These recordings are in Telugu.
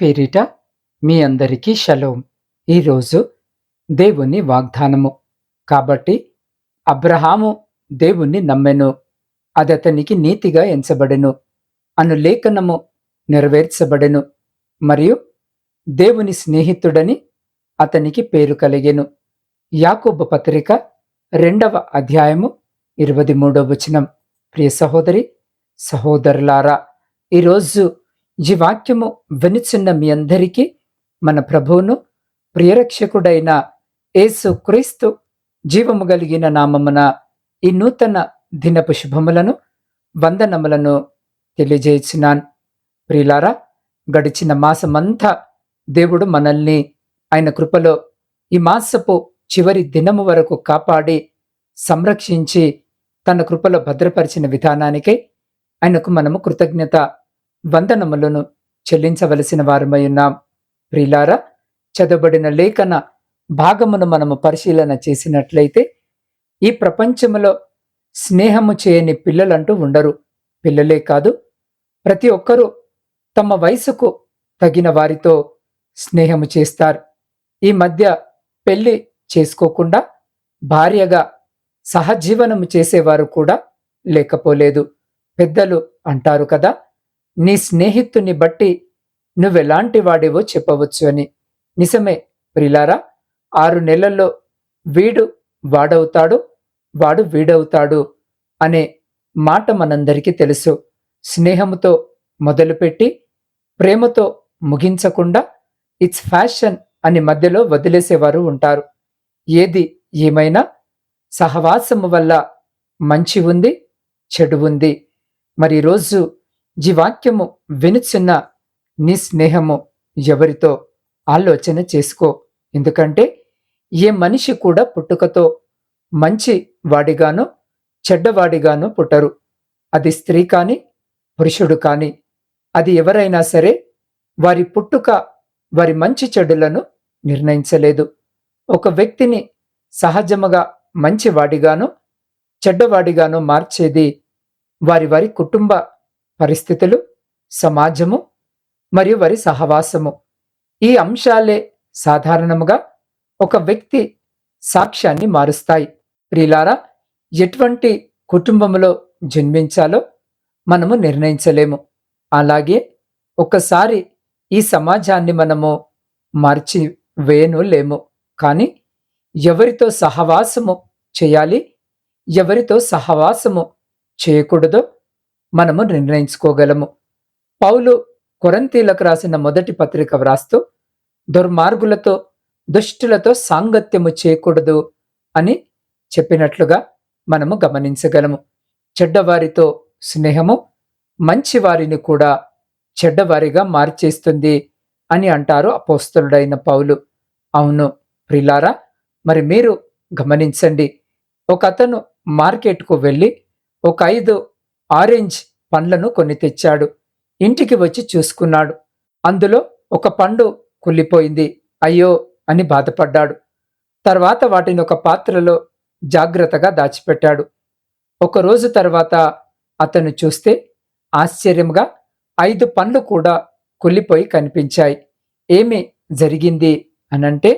పేరిట మీ అందరికీ షలోం ఈరోజు దేవుని వాగ్దానము. కాబట్టి అబ్రహాము దేవుణ్ణి నమ్మెను. అది అతనికి నీతిగా ఎంచబడెను. అను లేఖనము నెరవేర్చబడెను. మరియు దేవుని స్నేహితుడని అతనికి పేరు కలిగెను. యాకోబ పత్రిక రెండవ అధ్యాయము ఇరవై మూడవ వచనం. ప్రియ సహోదరి సహోదరులారా ఈరోజు ఈ వాక్యము వినిచిన్న మీ అందరికీ మన ప్రభువును ప్రియరక్షకుడైన యేసు క్రీస్తు జీవము కలిగిన నామమున ఈ నూతన దినపు శుభములను వందనములను తెలియజేసినాను. ప్రియులారా గడిచిన మాసమంతా దేవుడు మనల్ని ఆయన కృపలో ఈ మాసపు చివరి దినము వరకు కాపాడి సంరక్షించి తన కృపలో భద్రపరిచిన విధానానికై ఆయనకు మనము కృతజ్ఞత వందనములను చెల్లించవలసిన వారమై ఉన్నాం. ప్రిలారా చదవబడిన లేఖన భాగమును మనము పరిశీలన చేసినట్లయితే ఈ ప్రపంచంలో స్నేహము చేయని పిల్లలంటూ ఉండరు. పిల్లలే కాదు ప్రతి ఒక్కరూ తమ వయసుకు తగిన వారితో స్నేహము చేస్తారు. ఈ మధ్య పెళ్ళి చేసుకోకుండా భార్యగా సహజీవనము చేసేవారు కూడా లేకపోలేదు. పెద్దలు అంటారు కదా నీ స్నేహితుని బట్టి నువ్వెలాంటి వాడివో చెప్పవచ్చు అని. నిజమే ప్రిలారా ఆరు నెలల్లో వీడు వాడవుతాడు వాడు వీడవుతాడు అనే మాట మనందరికీ తెలుసు. స్నేహముతో మొదలుపెట్టి ప్రేమతో ముగించకుండా ఇట్స్ ఫ్యాషన్ అని మధ్యలో వదిలేసేవారు ఉంటారు. ఏది ఏమైనా సహవాసము వల్ల మంచి ఉంది చెడు ఉంది. మరి రోజు జీవాక్యము వినుచున్న నీ స్నేహము ఎవరితో ఆలోచన చేసుకో. ఎందుకంటే ఏ మనిషి కూడా పుట్టుకతో మంచి వాడిగానో చెడ్డవాడిగానో పుట్టరు. అది స్త్రీ కాని పురుషుడు కాని. అది ఎవరైనా సరే వారి పుట్టుక వారి మంచి చెడులను నిర్ణయించలేదు. ఒక వ్యక్తిని సహజముగా మంచివాడిగానో చెడ్డవాడిగానో మార్చేది వారి వారి కుటుంబ పరిస్థితులు సమాజము మరియు వారి సహవాసము. ఈ అంశాలే సాధారణముగా ఒక వ్యక్తి సాక్ష్యాన్ని మారుస్తాయి. ప్రిలారా ఎటువంటి కుటుంబంలో జన్మించాలో మనము నిర్ణయించలేము. అలాగే ఒకసారి ఈ సమాజాన్ని మనము మార్చి వేయను లేము. కానీ ఎవరితో సహవాసము చేయాలి ఎవరితో సహవాసము చేయకూడదో మనము నిర్ణయించుకోగలము. పౌలు కొరంతీలకు రాసిన మొదటి పత్రిక వ్రాస్తూ దుర్మార్గులతో దుష్టులతో సాంగత్యము చేయకూడదు అని చెప్పినట్లుగా మనము గమనించగలము. చెడ్డవారితో స్నేహము మంచి వారిని కూడా చెడ్డవారిగా మార్చేస్తుంది అని అంటారు అపోస్తలుడైన పౌలు. అవును ప్రిలారా మరి మీరు గమనించండి. ఒక అతను మార్కెట్కు వెళ్ళి ఒక ఐదు ఆరెంజ్ పండ్లను కొని తెచ్చాడు. ఇంటికి వచ్చి చూసుకున్నాడు. అందులో ఒక పండు కుళ్ళిపోయింది. అయ్యో అని బాధపడ్డాడు. తర్వాత వాటిని ఒక పాత్రలో జాగ్రత్తగా దాచిపెట్టాడు. ఒక రోజు తర్వాత అతను చూస్తే ఆశ్చర్యంగా ఐదు పండ్లు కూడా కుళ్ళిపోయి కనిపించాయి. ఏమి జరిగింది అనంటే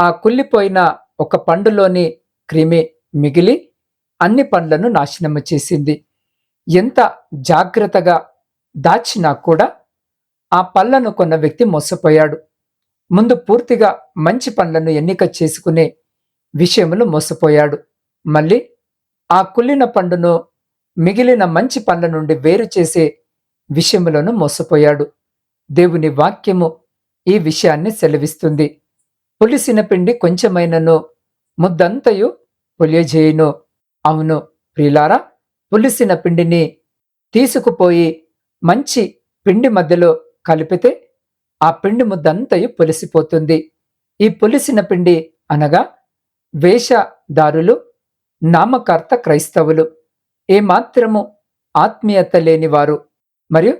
ఆ కుళ్ళిపోయిన ఒక పండులోని క్రిమి మిగిలి అన్ని పండ్లను నాశనము చేసింది. ఎంత జాగ్రత్తగా దాచినా కూడా ఆ పళ్ళను కొన్న వ్యక్తి మోసపోయాడు. ముందు పూర్తిగా మంచి పండ్లను ఎన్నిక చేసుకునే విషయంలో మోసపోయాడు. మళ్ళీ ఆ కుళ్ళిన పండును మిగిలిన మంచి పండ్ల నుండి వేరు చేసే విషయంలోనూ మోసపోయాడు. దేవుని వాక్యము ఈ విషయాన్ని సెలవిస్తుంది. పులిసిన పిండి కొంచెమైనను ముద్దంతయు పులియజేయును. అవును ప్రిలారా పులిసిన పిండిని తీసుకుపోయి మంచి పిండి మధ్యలో కలిపితే ఆ పిండి ముద్దంతయు పులిసిపోతుంది. ఈ పులిసిన పిండి అనగా వేషధారులు నామకర్త క్రైస్తవులు. ఏమాత్రము ఆత్మీయత లేని వారు మరియు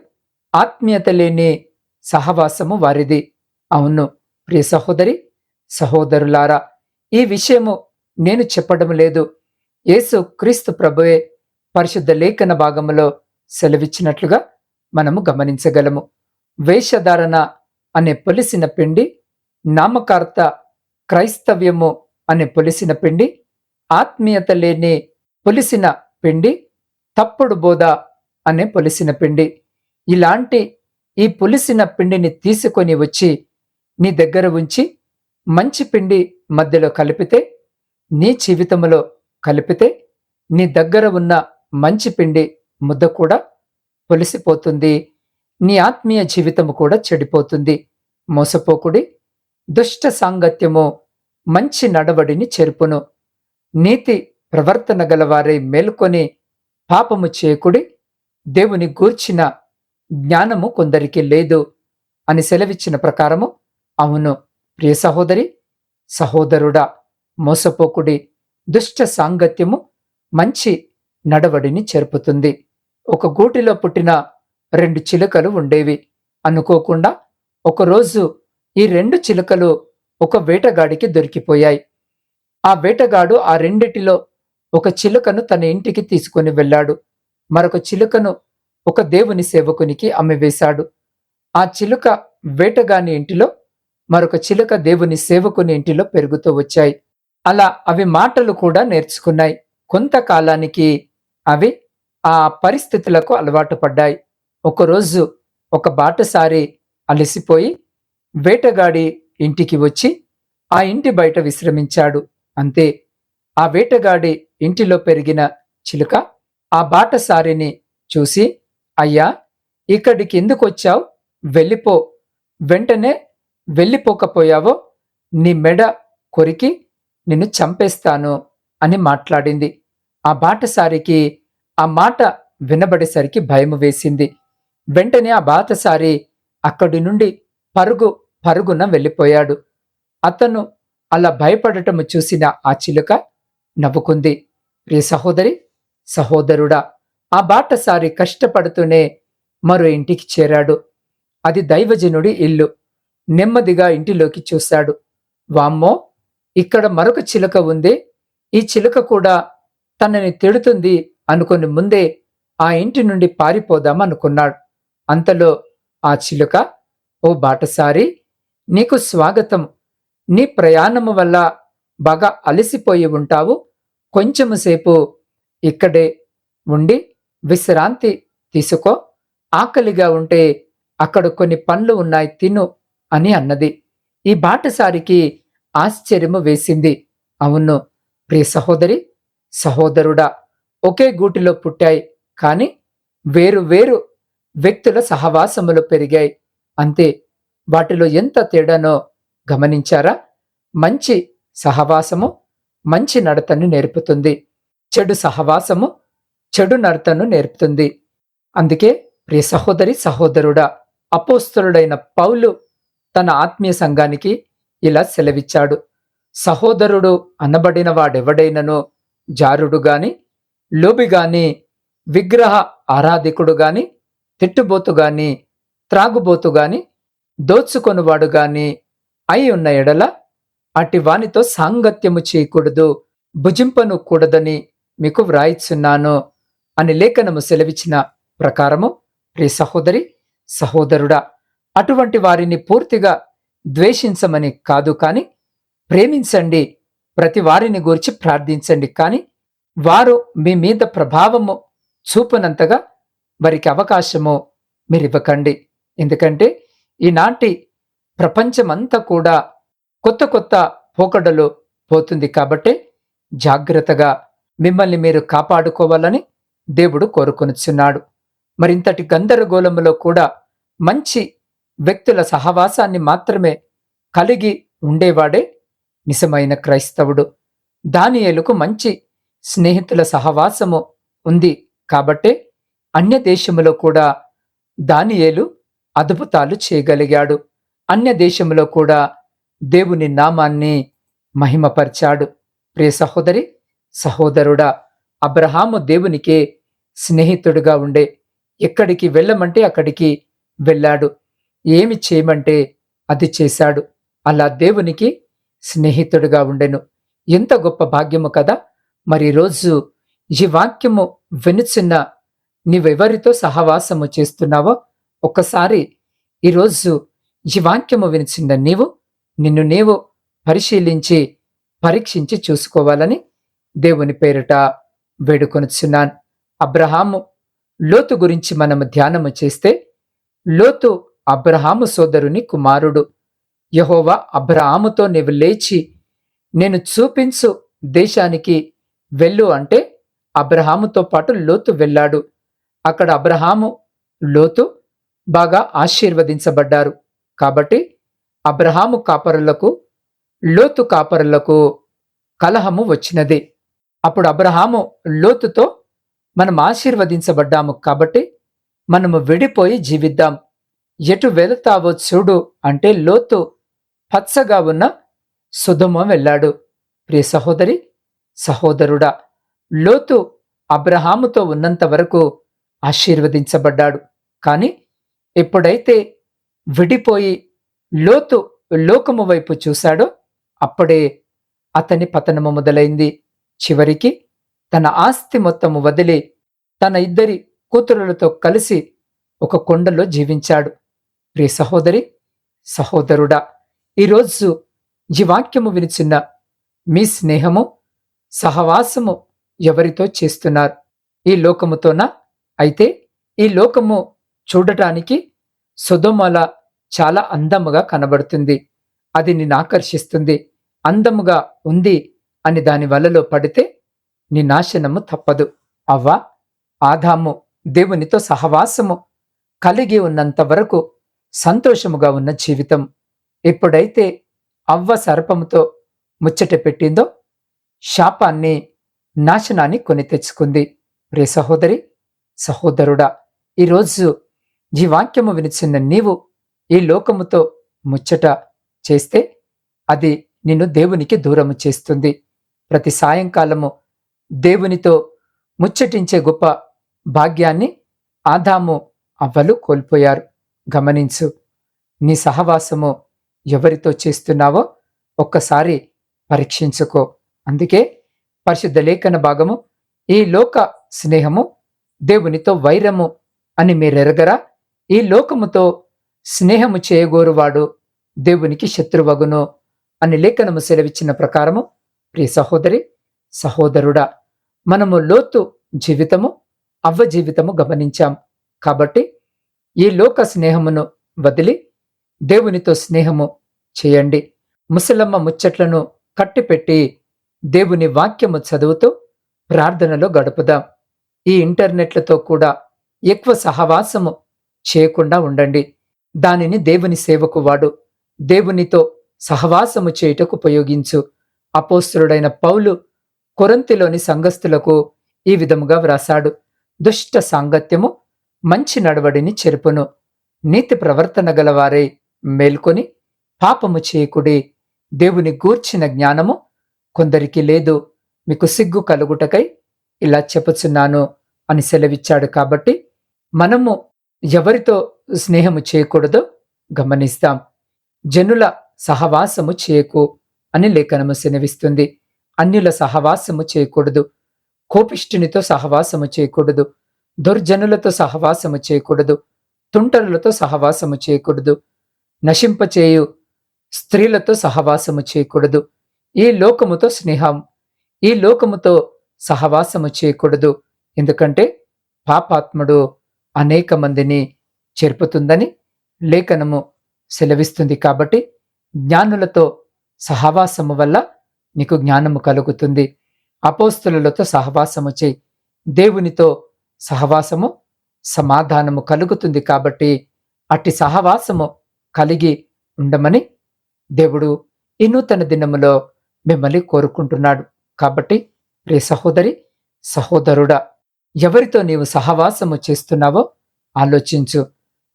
ఆత్మీయత లేని సహవాసము వారిది. అవును ప్రియ సహోదరి సహోదరులారా ఈ విషయము నేను చెప్పడం లేదు. యేసు క్రీస్తు ప్రభువే పరిశుద్ధ లేఖన భాగములో సెలవిచ్చినట్లుగా మనము గమనించగలము. వేషధారణ అనే పొలిసిన పిండి నామకార్త క్రైస్తవ్యము అనే పొలిసిన పిండి ఆత్మీయత లేని పొలిసిన పిండి తప్పుడు బోధ అనే పొలిసిన పిండి. ఇలాంటి ఈ పులిసిన పిండిని తీసుకొని వచ్చి నీ దగ్గర ఉంచి మంచి పిండి మధ్యలో కలిపితే నీ జీవితంలో కలిపితే నీ దగ్గర ఉన్న మంచి పిండి ముద్ద కూడా పొలిసిపోతుంది. నీ ఆత్మీయ జీవితము కూడా చెడిపోతుంది. మోసపోకుడి దుష్ట సాంగత్యము మంచి నడవడిని చెరుపును. నీతి ప్రవర్తన గలవారై మేల్కొని పాపము చేయకుడి దేవుని గూర్చిన జ్ఞానము కొందరికి లేదు అని సెలవిచ్చిన ప్రకారము అవును. ప్రియ సహోదరి సహోదరుడా మోసపోకుడి దుష్ట సాంగత్యము మంచి నడవడిని చెరుపుతుంది. ఒక గూటిలో పుట్టిన రెండు చిలుకలు ఉండేవి. అనుకోకుండా ఒకరోజు ఈ రెండు చిలుకలు ఒక వేటగాడికి దొరికిపోయాయి. ఆ వేటగాడు ఆ రెండిటిలో ఒక చిలుకను తన ఇంటికి తీసుకుని వెళ్ళాడు. మరొక చిలుకను ఒక దేవుని సేవకునికి అమ్మివేశాడు. ఆ చిలుక వేటగాని ఇంటిలో మరొక చిలుక దేవుని సేవకుని ఇంటిలో పెరుగుతూ వచ్చాయి. అలా అవి మాటలు కూడా నేర్చుకున్నాయి. కొంతకాలానికి అవి ఆ పరిస్థితులకు అలవాటు పడ్డాయి. ఒకరోజు ఒక బాటసారి అలసిపోయి వేటగాడి ఇంటికి వచ్చి ఆ ఇంటి బయట విశ్రమించాడు. అంతే. ఆ వేటగాడి ఇంటిలో పెరిగిన చిలుక ఆ బాటసారిని చూసి అయ్యా ఇక్కడికి ఎందుకు వచ్చావు? వెళ్ళిపో. వెంటనే వెళ్ళిపోకపోయావో నీ మెడ కొరికి నిన్ను చంపేస్తాను అని మాట్లాడింది. ఆ బాటసారికి ఆ మాట వినబడేసరికి భయము వేసింది. వెంటనే ఆ బాటసారి అక్కడి నుండి పరుగు పరుగున వెళ్ళిపోయాడు. అతను అలా భయపడటము చూసిన ఆ చిలుక నవ్వుకుంది. ప్రియ సహోదరి సహోదరుడా ఆ బాటసారి కష్టపడుతూనే మరో ఇంటికి చేరాడు. అది దైవజనుడి ఇల్లు. నెమ్మదిగా ఇంటిలోకి చూశాడు. వామ్మో! ఇక్కడ మరొక చిలుక ఉంది. ఈ చిలుక కూడా తనని తిడుతుంది అనుకుని ముందే ఆ ఇంటి నుండి పారిపోదాం అనుకున్నాడు. అంతలో ఆ చిలుక ఓ బాటసారి నీకు స్వాగతం. నీ ప్రయాణము వల్ల బాగా అలసిపోయి ఉంటావు. కొంచెంసేపు ఇక్కడే ఉండి విశ్రాంతి తీసుకో. ఆకలిగా ఉంటే అక్కడ కొన్ని పండ్లు ఉన్నాయి తిను అని అన్నది. ఈ బాటసారికి ఆశ్చర్యము వేసింది. అవును ప్రియ సహోదరి సహోదరుడా ఒకే గూటిలో పుట్టాయి కాని వేరు వేరు వ్యక్తుల సహవాసములు పెరిగాయి. అంతే వాటిలో ఎంత తేడానో గమనించారా? మంచి సహవాసము మంచి నడతను నేర్పుతుంది. చెడు సహవాసము చెడు నడతను నేర్పుతుంది. అందుకే ప్రియ సహోదరి సహోదరుడా అపోస్తరుడైన పౌలు తన ఆత్మీయ సంఘానికి ఇలా సెలవిచ్చాడు. సహోదరుడు అనబడిన వాడెవడైనను జారుడు గాని లోబి గాని విగ్రహ ఆరాధికుడు గాని తిట్టుబోతు గాని త్రాగుబోతు గాని దోచుకొనువాడు గాని అయి ఉన్న ఎడల అటి వానితో సాంగత్యము చేయకూడదు భుజింపను కూడదని మీకు వ్రాయిచున్నాను అని లేఖనము సెలవిచ్చిన ప్రకారము ప్రియ సహోదరి సహోదరుడా అటువంటి వారిని పూర్తిగా ద్వేషించమని కాదు కాని ప్రేమించండి ప్రతి వారిని గురించి ప్రార్థించండి. కానీ వారు మీ మీద ప్రభావము చూపినంతగా వారికి అవకాశము మీరివ్వకండి. ఎందుకంటే ఈనాటి ప్రపంచమంతా కూడా కొత్త కొత్త పోకడలు పోతుంది కాబట్టి జాగ్రత్తగా మిమ్మల్ని మీరు కాపాడుకోవాలని దేవుడు కోరుకొనిచున్నాడు. మరింతటి గందరగోళంలో కూడా మంచి వ్యక్తుల సహవాసాన్ని మాత్రమే కలిగి ఉండేవాడే నిజమైన క్రైస్తవుడు. దానియేలుకు మంచి స్నేహితుల సహవాసము ఉంది. కాబట్టే అన్య దేశములో కూడా దానియేలు అద్భుతాలు చేయగలిగాడు. అన్య దేశములో కూడా దేవుని నామాన్ని మహిమపరిచాడు. ప్రియ సహోదరి సహోదరుడా అబ్రహాము దేవునికే స్నేహితుడుగా ఉండే. ఎక్కడికి వెళ్ళమంటే అక్కడికి వెళ్ళాడు. ఏమి చేయమంటే అది చేశాడు. అలా దేవునికి స్నేహితుడుగా ఉండెను. ఎంత గొప్ప భాగ్యము కదా! మరి రోజు ఈ వాక్యము వినుచున్న నీవెవరితో సహవాసము చేస్తున్నావో ఒక్కసారి ఈరోజు ఈ వాక్యము వినిచిన నీవు నిన్ను నీవు పరిశీలించి పరీక్షించి చూసుకోవాలని దేవుని పేరిట వేడుకొనుచున్నాను. అబ్రహాము లోతు గురించి మనము ధ్యానము చేస్తే లోతు అబ్రహాము సోదరుని కుమారుడు. యహోవా అబ్రహాముతో నీవు లేచి నేను చూపించు దేశానికి వెళ్ళు అంటే అబ్రహాముతో పాటు లోతు వెళ్ళాడు. అక్కడ అబ్రహాము లోతు బాగా ఆశీర్వదించబడ్డారు. కాబట్టి అబ్రహాము కాపరులకు లోతు కాపరులకు కలహము వచ్చినది. అప్పుడు అబ్రహాము లోతుతో మనం ఆశీర్వదించబడ్డాము కాబట్టి మనము విడిపోయి జీవిద్దాం. ఎటు వెళతావో చూడు అంటే లోతు పచ్చగా ఉన్న సుధమ వెళ్ళాడు. ప్రియ సహోదరి సహోదరుడా లోతు అబ్రహాముతో ఉన్నంత వరకు ఆశీర్వదించబడ్డాడు. కానీ ఎప్పుడైతే విడిపోయి లోతు లోకము వైపు చూశాడో అప్పుడే అతని పతనము మొదలైంది. చివరికి తన ఆస్తి మొత్తము వదిలి తన ఇద్దరి కూతురులతో కలిసి ఒక కొండలో జీవించాడు. ప్రియ సహోదరి సహోదరుడా ఈరోజు ఈ వాక్యము వినిచిన్న మీ స్నేహము సహవాసము ఎవరితో చేస్తున్నారు? ఈ లోకముతోనా? అయితే ఈ లోకము చూడటానికి సుధమల చాలా అందముగా కనబడుతుంది. అది నిన్ను ఆకర్షిస్తుంది. అందముగా ఉంది అని దాని వలలో పడితే నీ నాశనము తప్పదు. అవ్వా ఆదాము దేవునితో సహవాసము కలిగి ఉన్నంత వరకు సంతోషముగా ఉన్న జీవితం. ఎప్పుడైతే అవ్వ సర్పముతో ముచ్చట పెట్టిందో శాపాన్ని నాశనాన్ని కొని తెచ్చుకుంది. రే సహోదరి సహోదరుడా ఈరోజు ఈ వాక్యము వినిచిన నీవు ఈ లోకముతో ముచ్చట చేస్తే అది నిన్ను దేవునికి దూరము చేస్తుంది. ప్రతి సాయంకాలము దేవునితో ముచ్చటించే గొప్ప భాగ్యాన్ని ఆదాము అవ్వలు కోల్పోయారు. గమనించు నీ సహవాసము ఎవరితో చేస్తున్నావో ఒక్కసారి పరీక్షించుకో. అందుకే పరిశుద్ధ లేఖన భాగము ఈ లోక స్నేహము దేవునితో వైరము అని మీరెరగరా? ఈ లోకముతో స్నేహము చేయగోరువాడు దేవునికి శత్రువగును అని లేఖనము సెలవిచ్చిన ప్రకారము ప్రియ సహోదరి సహోదరుడా మనము లోతు జీవితము అవ్వ జీవితము గమనించాం. కాబట్టి ఈ లోక స్నేహమును వదిలి దేవునితో స్నేహము చేయండి. ముసలమ్మ ముచ్చట్లను కట్టిపెట్టి దేవుని వాక్యము చదువుతూ ప్రార్థనలో గడుపుదాం. ఈ ఇంటర్నెట్లతో కూడా ఎక్కువ సహవాసము చేయకుండా ఉండండి. దానిని దేవుని సేవకు వాడు దేవునితో సహవాసము చేయుటకు ఉపయోగించు. అపోస్తుడైన పౌలు కొరంతిలోని సంఘస్థులకు ఈ విధముగా వ్రాసాడు. దుష్ట సాంగత్యము మంచి నడవడిని చెరుపును. నీతి ప్రవర్తన గలవారే మేల్కొని పాపము చేయకుడి దేవుని గూర్చిన జ్ఞానము కొందరికి లేదు. మీకు సిగ్గు కలుగుటకై ఇలా చెప్పుచున్నాను అని సెలవిచ్చాడు కాబట్టి మనము ఎవరితో స్నేహము చేయకూడదో గమనిస్తాం. జనుల సహవాసము చేయకు అని లేఖనము శనవిస్తుంది అన్యుల సహవాసము చేయకూడదు. కోపిష్ఠునితో సహవాసము చేయకూడదు. దుర్జనులతో సహవాసము చేయకూడదు. తుంటరులతో సహవాసము చేయకూడదు. నశింపచేయు. స్త్రీలతో సహవాసము చేయకూడదు. ఈ లోకముతో స్నేహం. ఈ లోకముతో సహవాసము చేయకూడదు. ఎందుకంటే పాపాత్ముడు అనేక మందిని చెరుపుతుందని లేఖనము సెలవిస్తుంది కాబట్టి జ్ఞానులతో సహవాసము వల్ల నీకు జ్ఞానము కలుగుతుంది. అపోస్తులతో సహవాసము చేయి. దేవునితో సహవాసము సమాధానము కలుగుతుంది కాబట్టి అట్టి సహవాసము కలిగి ఉండమని దేవుడు ఈ నూతన దినములో మిమ్మల్ని కోరుకుంటున్నాడు. కాబట్టి ప్రియ సహోదరి సహోదరుడా ఎవరితో నీవు సహవాసము చేస్తున్నావో ఆలోచించు.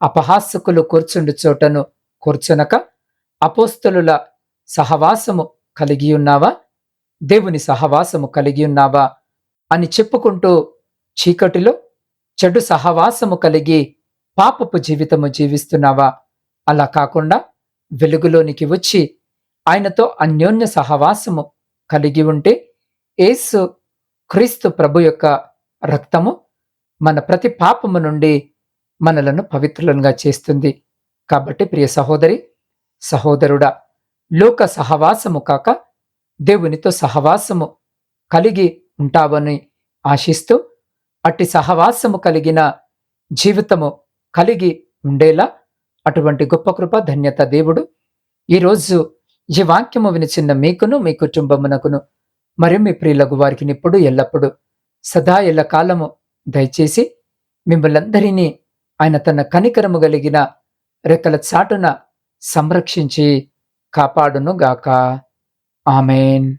అపహాసకులు కూర్చుండు చోటను కూర్చునక అపోస్తలుల సహవాసము కలిగి ఉన్నావా? దేవుని సహవాసము కలిగి ఉన్నావా? అని చెప్పుకుంటూ చీకటిలో చెడు సహవాసము కలిగి పాపపు జీవితము జీవిస్తున్నావా? అలా కాకుండా వెలుగులోనికి వచ్చి ఆయనతో అన్యోన్య సహవాసము కలిగి ఉంటే ఏసు క్రీస్తు ప్రభు యొక్క రక్తము మన ప్రతి పాపము నుండి మనలను పవిత్రులనుగా చేస్తుంది. కాబట్టి ప్రియ సహోదరి సహోదరుడా లోక సహవాసము కాక దేవునితో సహవాసము కలిగి ఉంటావని ఆశిస్తూ అట్టి సహవాసము కలిగిన జీవితము కలిగి ఉండేలా అటువంటి గొప్ప కృప ధన్యత దేవుడు. ఈరోజు ఈ వాక్యము వినిచిన్న మీకును మీ కుటుంబమునకును మరి మీ ప్రియులకు వారికి ఇప్పుడు ఎల్లప్పుడు సదా ఎల్ల కాలము దయచేసి మిమ్మల్ందరినీ ఆయన తన కనికరము కలిగిన రెక్కల చాటున సంరక్షించి కాపాడును గాక. ఆమెన్.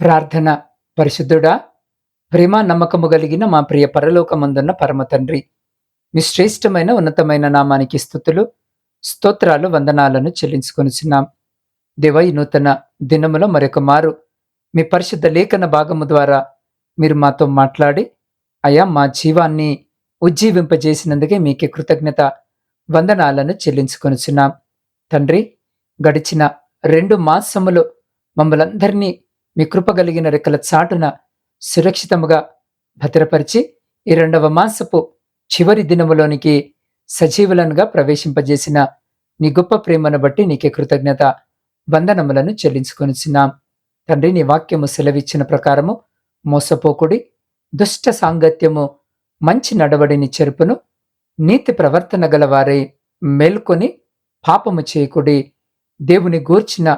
ప్రార్థన పరిశుద్ధుడా ప్రేమ నమ్మకము కలిగిన మా ప్రియ పరలోకమందున్న పరమ తండ్రి మీ శ్రేష్టమైన ఉన్నతమైన నామానికి స్థుతులు స్తోత్రాలు వందనాలను చెల్లించుకొనిచున్నాం. దేవ ఈ నూతన దినములో మరొక మారు మీ పరిశుద్ధ లేఖన భాగము ద్వారా మీరు మాతో మాట్లాడి అయా మా జీవాన్ని ఉజ్జీవింపజేసినందుకే మీకే కృతజ్ఞత వందనాలను చెల్లించుకొనిచున్నాం. తండ్రి గడిచిన రెండు మాసములు మమ్మలందరినీ మీ కృప కలిగిన రెక్కల చాటున సురక్షితముగా భద్రపరిచి ఈ రెండవ మాసపు చివరి దినములోనికి సజీవులనుగా ప్రవేశింపజేసిన నీ గొప్ప ప్రేమను బట్టి నీకే కృతజ్ఞత వందనములను చెల్లించుకొనిచున్నాం. తండ్రి నీ వాక్యము సెలవిచ్చిన ప్రకారము మోసపోకుడి దుష్ట సాంగత్యము మంచి నడవడిని చెరుపును నీతి ప్రవర్తన గలవారై మేల్కొని పాపము చేయకుడి దేవుని గూర్చిన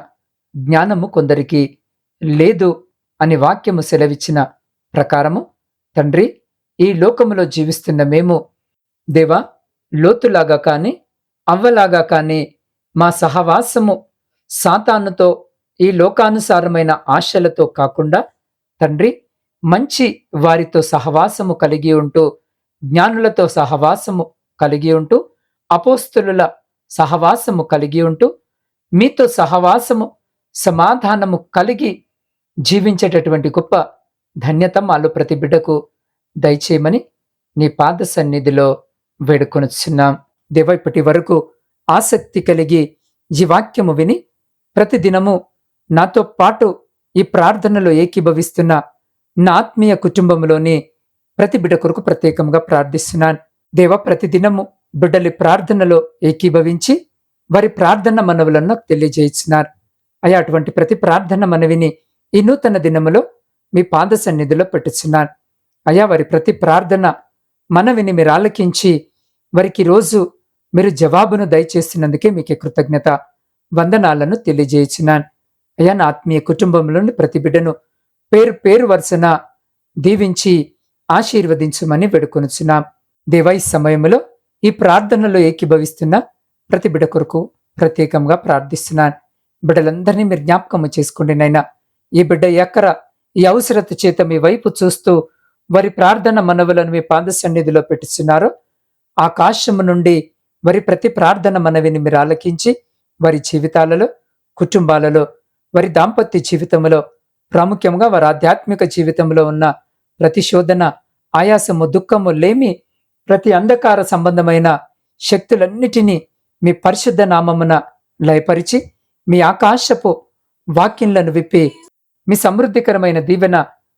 జ్ఞానము కొందరికి లేదు అని వాక్యము సెలవిచ్చిన ప్రకారము తండ్రి ఈ లోకములో జీవిస్తున్న మేము దేవా లోతులాగా కానీ అవ్వలాగా కానీ మా సహవాసము సాతానుతో ఈ లోకానుసారమైన ఆశలతో కాకుండా తండ్రి మంచి వారితో సహవాసము కలిగి ఉంటూ జ్ఞానులతో సహవాసము కలిగి ఉంటూ అపోస్తులుల సహవాసము కలిగి ఉంటూ మీతో సహవాసము సమాధానము కలిగి జీవించేటటువంటి గొప్ప ధన్యత మాలో ప్రతి బిడ్డకు దయచేయమని నీ పాద సన్నిధిలో వేడుకొనుచున్నాం. దేవ ఇప్పటి వరకు ఆసక్తి కలిగి ఈ వాక్యము విని ప్రతిదినము నాతో పాటు ఈ ప్రార్థనలో ఏకీభవిస్తున్న నా ఆత్మీయ కుటుంబంలోని ప్రతి బిడ్డ కొరకు ప్రత్యేకంగా ప్రార్థిస్తున్నాను. దేవ ప్రతిదినము బిడ్డలి ప్రార్థనలో ఏకీభవించి వారి ప్రార్థన మనవులను నాకు తెలియజేస్తున్నారు అయ్యా అటువంటి ప్రతి ప్రార్థన మనవిని ఈ నూతన దినములో మీ పాద సన్నిధిలో పెట్టుచున్నాను. అయ్యా వారి ప్రతి ప్రార్థన మనవిని మీరు ఆలకించి వారికి రోజు మీరు జవాబును దయచేస్తున్నందుకే మీకు కృతజ్ఞత వందనాలను తెలియజేయుచున్నాను అయ్యా నా ఆత్మీయ కుటుంబంలోని ప్రతి బిడ్డను పేరు పేరు వరుసన దీవించి ఆశీర్వదించమని వేడుకొనుచున్నాం. దేవా ఈ సమయంలో ఈ ప్రార్థనలో ఏకీభవిస్తున్న ప్రతి బిడ్డ కొరకు ప్రత్యేకంగా ప్రార్థిస్తున్నాను. బిడ్డలందరినీ మీరు జ్ఞాపకము చేసుకోండి నైనా ఈ బిడ్డ ఎక్కర ఈ అవసరత చేత మీ వైపు చూస్తూ వారి ప్రార్థన మనవులను మీ పాద సన్నిధిలో పెట్టుచున్నారో. ఆకాశము నుండి వారి ప్రతి ప్రార్థన మనవిని మీరు ఆలకించి వారి జీవితాలలో కుటుంబాలలో వారి దాంపత్య జీవితంలో ప్రాముఖ్యంగా వారి ఆధ్యాత్మిక జీవితంలో ఉన్న ప్రతిశోధన ఆయాసము దుఃఖము లేమి ప్రతి అంధకార సంబంధమైన శక్తులన్నిటినీ మీ పరిశుద్ధ నామమున లయపరిచి మీ ఆకాశపు వాక్యంలను విప్పి మీ సమృద్ధికరమైన దీవెన